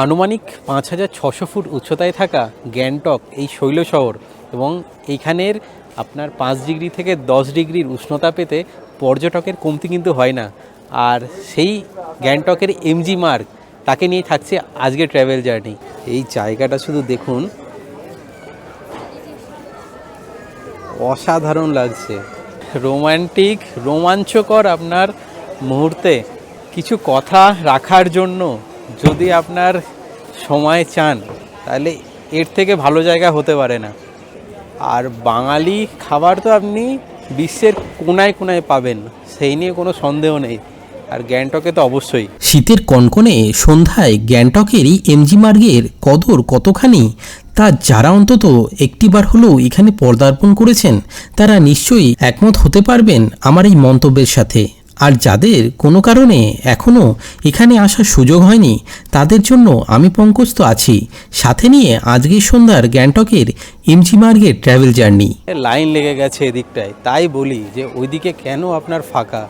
আনুমানিক পাঁচ হাজার ছশো ফুট উচ্চতায় থাকা গ্যাংটক, এই শৈল শহর এবং এইখানের আপনার পাঁচ ডিগ্রি থেকে দশ ডিগ্রির উষ্ণতা পেতে পর্যটকের কমতি কিন্তু হয় না। আর সেই গ্যাংটকের এমজি মার্গ, তাকে নিয়ে থাকছে আজকে ট্রাভেল জার্নি। এই জায়গাটা শুধু দেখুন, অসাধারণ লাগছে। রোমান্টিক, রোমাঞ্চকর আপনার মুহূর্তে। কিছু কথা রাখার জন্য যদি আপনার সময় চান, তাহলে এর থেকে ভালো জায়গা হতে পারে না। আর বাঙালি খাবার তো আপনি বিশ্বের কোনায় কোনায় পাবেন, সেই নিয়ে কোনো সন্দেহ নেই। আর গ্যাংটকে তো অবশ্যই। শীতের কনকনে সন্ধ্যায় গ্যাংটকেরই এমজি মার্গের কদর কতখানি, তা যারা অন্তত একটিবার হলেও এখানে পদার্পণ করেছেন, তারা নিশ্চয়ই একমত হতে পারবেন আমার এই মন্তব্যের সাথে। আর যাদের কোনো কারণে এখনও এখানে আসার সুযোগ হয়নি, তাদের জন্য আমি পঙ্কজ তো আছি। সাথে নিয়ে আজকের সন্ধ্যার গ্যাংটকের এমজি মার্গের ট্রাভেল জার্নি লাইন লেগে গেছে এদিকটায়। তাই বলি যে ওইদিকে কেন আপনার ফাঁকা?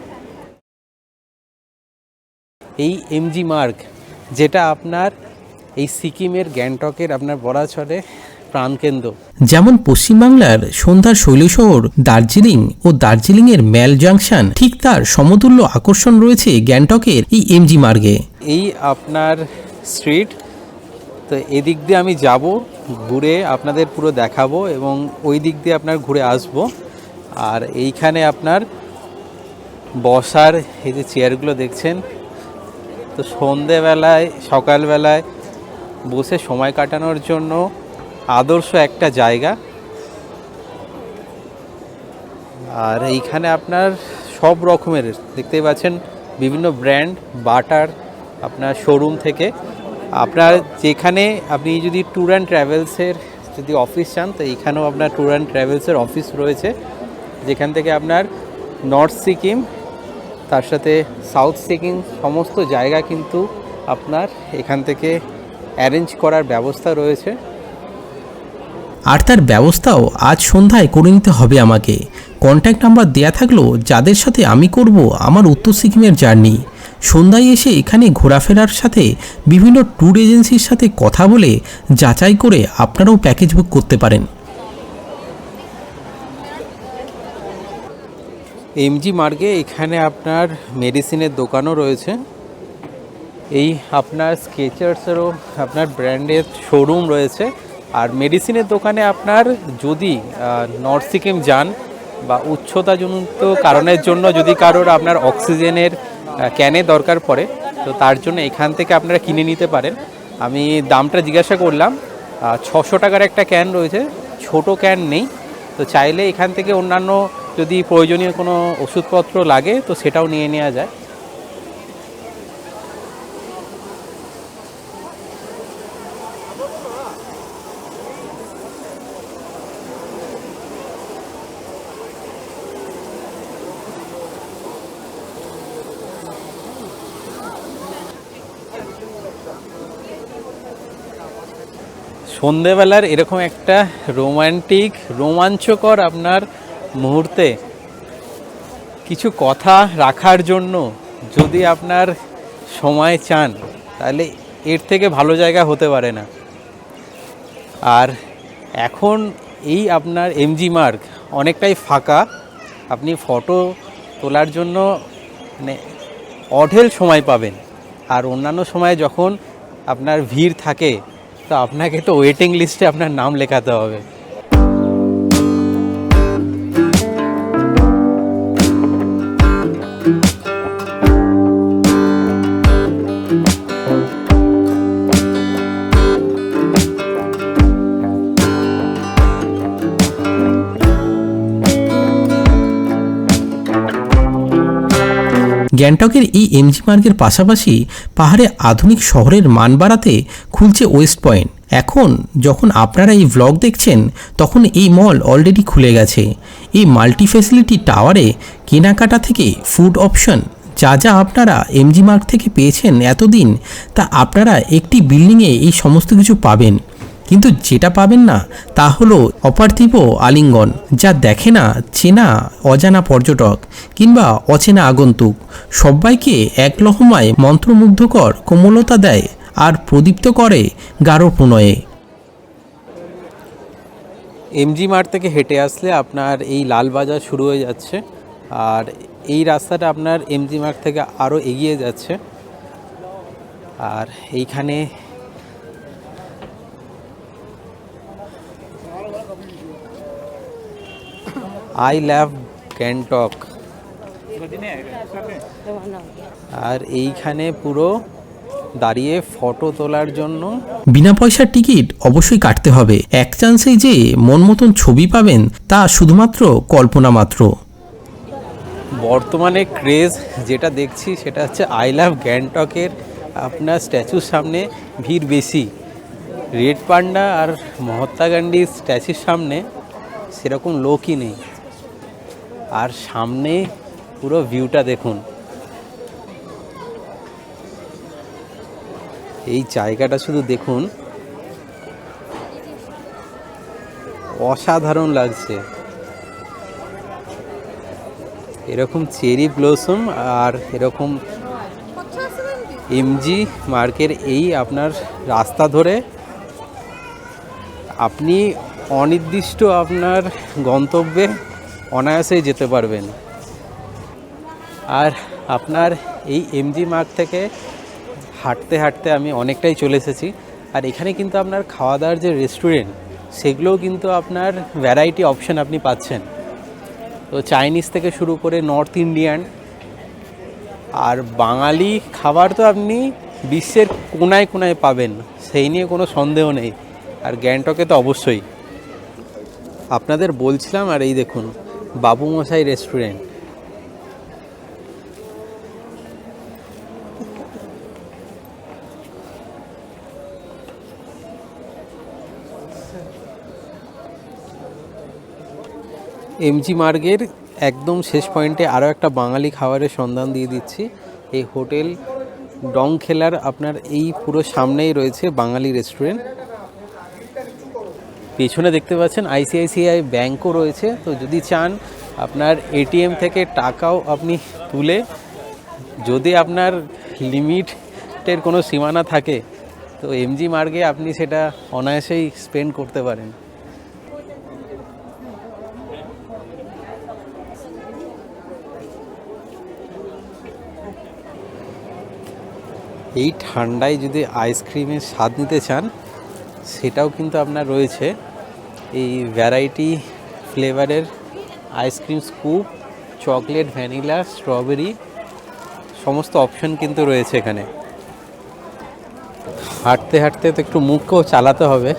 এই এমজি মার্গ, যেটা আপনার এই সিকিমের গ্যাংটকের আপনার বড়াছড়ে প্রাণকেন্দ্র। যেমন পশ্চিমবাংলার সন্ধ্যার শৈলশহর দার্জিলিং ও দার্জিলিংয়ের ম্যাল জাংশন ঠিক তার সমতুল্য আকর্ষণ রয়েছে গ্যাংটকের এই এমজি মার্গে। এই আপনার স্ট্রিট তো এদিক দিয়ে আমি যাব ঘুরে আপনাদের পুরো দেখাবো এবং ওই দিক দিয়ে আপনার ঘুরে আসব। আর এইখানে আপনার বসার এই যে চেয়ারগুলো দেখছেন তো সন্ধেবেলায় সকালবেলায় বসে সময় কাটানোর জন্য আদর্শ একটা জায়গা। আর এইখানে আপনার সব রকমের দেখতেই পাচ্ছেন, বিভিন্ন ব্র্যান্ড, বাটার, আপনার শোরুম থেকে। আপনার যেখানে আপনি যদি ট্যুর অ্যান্ড ট্রাভেলসের যদি অফিস চান, তো এইখানেও আপনার ট্যুর অ্যান্ড ট্রাভেলসের অফিস রয়েছে। যেখান থেকে আপনার নর্থ সিকিম, তার সাথে সাউথ সিকিম, সমস্ত জায়গা কিন্তু আপনার এখান থেকে অ্যারেঞ্জ করার ব্যবস্থা রয়েছে। আর তার ব্যবস্থাও আজ সন্ধ্যায় করে নিতে হবে আমাকে। কন্ট্যাক্ট নাম্বার দেয়া থাকল, যাদের সাথে আমি করব আমার উত্তর সিকিমের জার্নি সন্ধ্যায় এসে এখানে ঘোরাফেরার সাথে বিভিন্ন ট্যুর এজেন্সির সাথে কথা বলে যাচাই করে আপনারাও প্যাকেজ বুক করতে পারেন। এমজি মার্গে এখানে আপনার মেডিসিনের দোকানও রয়েছে। এই আপনার স্কেচার্সেরও আপনার ব্র্যান্ডের শোরুম রয়েছে। আর মেডিসিনের দোকানে আপনার যদি নর্থ সিকিম যান বা উচ্চতাজনিত কারণের জন্য যদি কারোর আপনার অক্সিজেনের ক্যানে দরকার পড়ে, তো তার জন্য এখান থেকে আপনারা কিনে নিতে পারেন। আমি দামটা জিজ্ঞাসা করলাম ছশো টাকার একটা ক্যান রয়েছে, ছোট ক্যান নেই। তো চাইলে এখান থেকে অন্যান্য যদি প্রয়োজনীয় কোনো ওষুধপত্র লাগে, তো সেটাও নিয়ে নেওয়া যায়। সন্ধেবেলার এরকম একটা রোমান্টিক, রোমাঞ্চকর আপনার মুহূর্তে কিছু কথা রাখার জন্য যদি আপনার সময় চান, তাহলে এর থেকে ভালো জায়গা হতে পারে না। আর এখন এই আপনার এমজি মার্গ অনেকটাই ফাঁকা। আপনি ফটো তোলার জন্য মানে অঢেল সময় পাবেন। আর অন্যান্য সময় যখন আপনার ভিড় থাকে তো আপনাকে তো ওয়েটিং লিস্টে আপনার নাম লেখাতে হবে গ্যাংটকের এই এমজি মার্গের পাশাপাশি পাহাড়ে আধুনিক শহরের মান বাড়াতে খুলছে ওয়েস্ট পয়েন্ট এখন যখন আপনারা এই ভ্লগ দেখছেন, তখন এই মল অলরেডি খুলে গেছে। এই মাল্টি ফ্যাসিলিটি টাওয়ারে কেনাকাটা থেকে ফুড অপশন যা যা আপনারা এমজি মার্গ থেকে পেয়েছেন এতদিন, তা আপনারা একটি বিল্ডিংয়ে এই সমস্ত কিছু পাবেন। কিন্তু যেটা পাবেন না, তা হলো অপার্থিব আলিঙ্গন, যা দেখে না, চেনা, অজানা পর্যটক, কিংবা অচেনা আগন্তুক। সবাইকে এক লহমায় মন্ত্রমুগ্ধকর কোমলতা দেয় আর প্রদীপ্ত করে গাঢ় প্রণয়ে। এমজি মার্ট থেকে হেঁটে আসলে আপনার এই লাল বাজার শুরু হয়ে যাচ্ছে, আর এই রাস্তাটা আপনার এমজি মার্ট থেকে আরও এগিয়ে যাচ্ছে। আর এইখানে আই লাভ গ্যাংটক আর এইখানে পুরো দাঁড়িয়ে ফটো তোলার জন্য। বিনা পয়সার টিকিট অবশ্যই কাটতে হবে। এক চান্সেই যে মন মতন ছবি পাবেন তা শুধুমাত্র কল্পনা মাত্র। বর্তমানে ক্রেজ যেটা দেখছি সেটা হচ্ছে আই লাভ গ্যাংটকের আপনার স্ট্যাচুর সামনে ভিড় বেশি। রেড পান্ডা আর মহাত্মা গান্ধীর স্ট্যাচুর সামনে সেরকম লোকই নেই। আর সামনে পুরো ভিউটা দেখুন। এই জায়গাটা শুধু দেখুন। অসাধারণ লাগছে। এরকম চেরি ব্লসম আর এরকম এমজি মার্কের এই আপনার রাস্তা ধরে আপনি অনির্দিষ্ট আপনার গন্তব্যে অনায়াসে যেতে পারবেন। আর আপনার এই এমজি মার্ক থেকে হাঁটতে হাঁটতে আমি অনেকটাই চলে এসেছি। আর এখানে কিন্তু আপনার খাওয়া দাওয়ার যে রেস্টুরেন্ট সেগুলোও কিন্তু আপনার ভ্যারাইটি অপশান আপনি পাচ্ছেন। তো চাইনিজ থেকে শুরু করে নর্থ ইন্ডিয়ান আর বাঙালি খাবার তো আপনি বিশ্বের কোনায় কোনায় পাবেন, সেই নিয়ে কোনো সন্দেহ নেই। আর গ্যাংটকে তো অবশ্যই। আপনাদের বলছিলাম, আর এই দেখুন বাবু মশাই রেস্টুরেন্ট এমজি মার্গের একদম শেষ পয়েন্টে আরও একটা বাঙালি খাবারের সন্ধান দিয়ে দিচ্ছি। এই হোটেল ডং খেলার আপনার এই পুরো সামনেই রয়েছে বাঙালি রেস্টুরেন্ট পেছনে দেখতে পাচ্ছেন আইসিআইসিআই ব্যাঙ্কও রয়েছে। তো যদি চান আপনার এটিএম থেকে টাকাও আপনি তুলে, যদি আপনার লিমিটের কোনো সীমানা থাকে, তো এমজি মার্গে আপনি সেটা অনায়াসেই স্পেন্ড করতে পারেন। এই ঠান্ডায় যদি আইসক্রিমের স্বাদ নিতে চান, সেটাও কিন্তু আপনার রয়েছে। এই ভ্যারাইটি ফ্লেভারের ice cream scoop chocolate vanilla strawberry সমস্ত অপশন কিন্তু রয়েছে এখানে। হাঁটতে হাঁটতে তো একটু মুখকেও চালাতে হবে।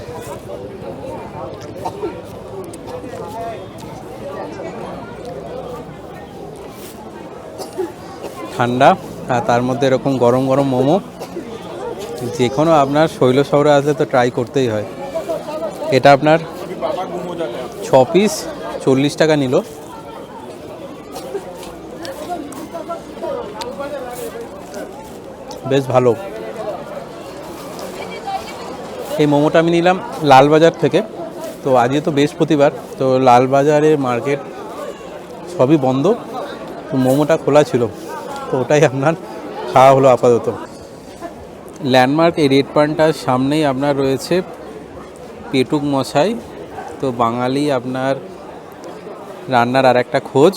ঠান্ডা, আর তার মধ্যে এরকম গরম গরম মোমো যে কোনো আপনার শৈল শহরে আসলে তো ট্রাই করতেই হয়। এটা আপনার পিস চল্লিশ টাকা নিল। বেশ ভালো। এই মোমোটা আমি নিলাম লালবাজার থেকে। তো আজকে তো বৃহস্পতিবার, তো লালবাজারের মার্কেট সবই বন্ধ। তো মোমোটা খোলা ছিল, তো ওটাই আপনার খাওয়া হলো আপাতত। ল্যান্ডমার্ক এই রেড পানটার সামনেই আপনার রয়েছে পেটুক মশাই। তো বাঙালি আপনার রান্নার আর একটা খোঁজ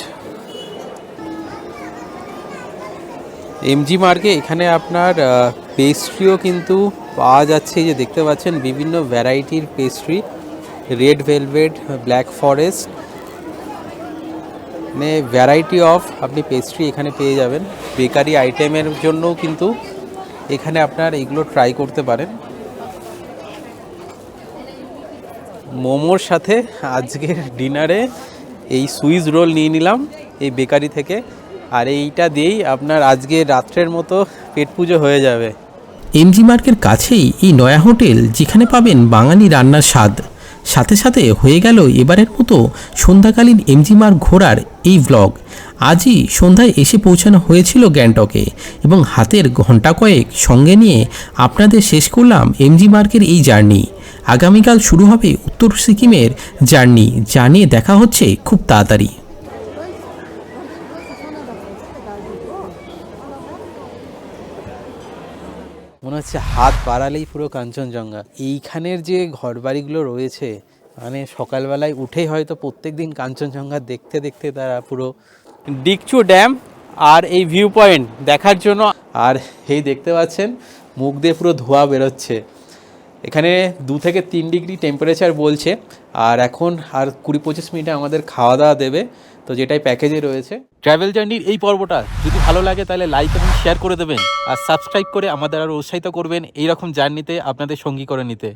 এমজি মার্কে এখানে আপনার পেস্ট্রিও কিন্তু পাওয়া যাচ্ছে। যে দেখতে পাচ্ছেন, বিভিন্ন ভ্যারাইটির pastry red velvet black forest মানে ভ্যারাইটি অফ আপনি পেস্ট্রি এখানে পেয়ে যাবেন। বেকারি আইটেমের জন্যও কিন্তু এখানে আপনার এগুলো ট্রাই করতে পারেন। মোমোর সাথে আজকের ডিনারে এই সুইস রোল নিয়ে নিলাম এই বেকারি থেকে। আর এইটা দিয়েই আপনার আজকে রাত্রের মতো পেট পুজো হয়ে যাবে। এমজি মার্কের কাছেই এই নয়া হোটেল যেখানে পাবেন বাঙালি রান্নার স্বাদ। সাথে সাথে হয়ে গেল এবারের মতো সন্ধ্যাকালীন এমজি মার্ক ঘোরার এই ব্লগ আজই সন্ধ্যায় এসে পৌঁছানো হয়েছিল গ্যাংটকে এবং হাতের ঘণ্টা কয়েক সঙ্গে নিয়ে আপনাদের শেষ করলাম এমজি মার্কের এই জার্নি। আগামীকাল শুরু হবে উত্তর সিকিমের জার্নি। যা নিয়ে দেখা হচ্ছে খুব তাড়াতাড়ি। মনে হচ্ছে হাত বাড়ালেই পুরো কাঞ্চনজঙ্ঘা। এইখানের যে ঘরবাড়িগুলো রয়েছে মানে সকালবেলায় উঠেই হয়তো প্রত্যেক দিন কাঞ্চনজঙ্ঘা দেখতে দেখতে তারা পুরো ডিকচু ড্যাম আর এই ভিউ পয়েন্ট দেখার জন্য। আর এই দেখতে পাচ্ছেন, মুখ দিয়ে পুরো ধোঁয়া বেরোচ্ছে। এখানে দু থেকে তিন ডিগ্রি টেম্পারেচার বলছে, আর এখন আর কুড়ি পঁচিশ মিনিটে আমাদের খাওয়া দাওয়া দেবে, তো যেটাই প্যাকেজে রয়েছে। ট্রাভেল জার্নির এই পর্বটা, যদি ভালো লাগে তাহলে লাইক এবং শেয়ার করে দেবেন, আর সাবস্ক্রাইব করে আমাদের আরও উৎসাহিত করবেন, এইরকম জার্নিতে আপনাদের সঙ্গী করে নিতে।